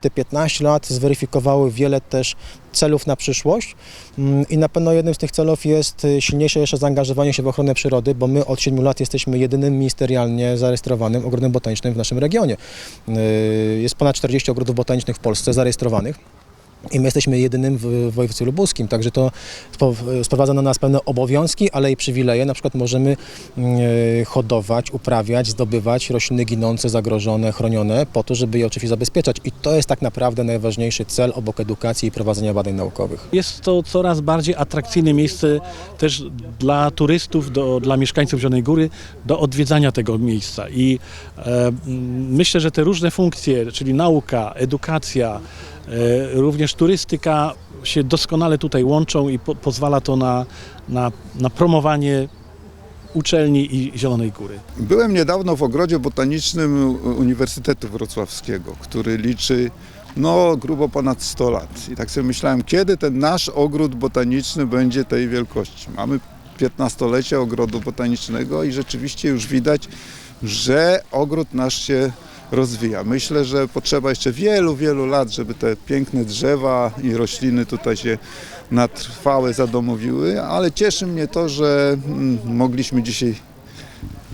Te 15 lat zweryfikowały wiele też celów na przyszłość Mm, i na pewno jednym z tych celów jest y, silniejsze jeszcze zaangażowanie się w ochronę przyrody, bo my od 7 lat jesteśmy jedynym ministerialnie zarejestrowanym ogrodem botanicznym w naszym regionie. Y, Jest ponad 40 ogrodów botanicznych w Polsce zarejestrowanych. I my jesteśmy jedynym w województwie lubuskim, także to sprowadza na nas pewne obowiązki, ale i przywileje. Na przykład możemy e, hodować, uprawiać, zdobywać rośliny ginące, zagrożone, chronione, po to, żeby je oczywiście zabezpieczać. I to jest tak naprawdę najważniejszy cel obok edukacji i prowadzenia badań naukowych. Jest to coraz bardziej atrakcyjne miejsce też dla turystów, do, dla mieszkańców Zielonej Góry do odwiedzania tego miejsca. I e, myślę, że te różne funkcje, czyli nauka, edukacja, również turystyka się doskonale tutaj łączą i po, pozwala to na, na, na promowanie uczelni i Zielonej Góry. Byłem niedawno w ogrodzie botanicznym Uniwersytetu Wrocławskiego, który liczy no grubo ponad 100 lat. I tak sobie myślałem, kiedy ten nasz ogród botaniczny będzie tej wielkości. Mamy 15-lecie ogrodu botanicznego i rzeczywiście już widać, że ogród nasz się rozwija. Myślę, że potrzeba jeszcze wielu, wielu lat, żeby te piękne drzewa i rośliny tutaj się na trwałe zadomowiły, ale cieszy mnie to, że mm, mogliśmy dzisiaj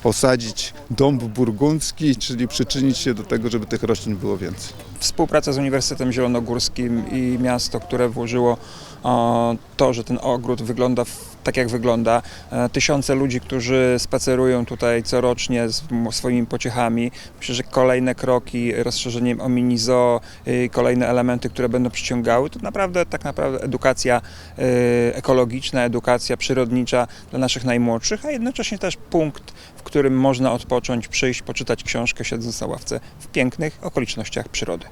posadzić dąb burgundzki, czyli przyczynić się do tego, żeby tych roślin było więcej. Współpraca z Uniwersytetem Zielonogórskim i miasto, które włożyło to, że ten ogród wygląda tak jak wygląda. E, Tysiące ludzi, którzy spacerują tutaj corocznie z swoimi pociechami. Myślę, że kolejne kroki, rozszerzeniem o mini zoo, y, kolejne elementy, które będą przyciągały, to naprawdę tak naprawdę edukacja y, ekologiczna, edukacja przyrodnicza dla naszych najmłodszych, a jednocześnie też punkt, w którym można odpocząć, przyjść, poczytać książkę, siedząc na ławce w pięknych okolicznościach przyrody.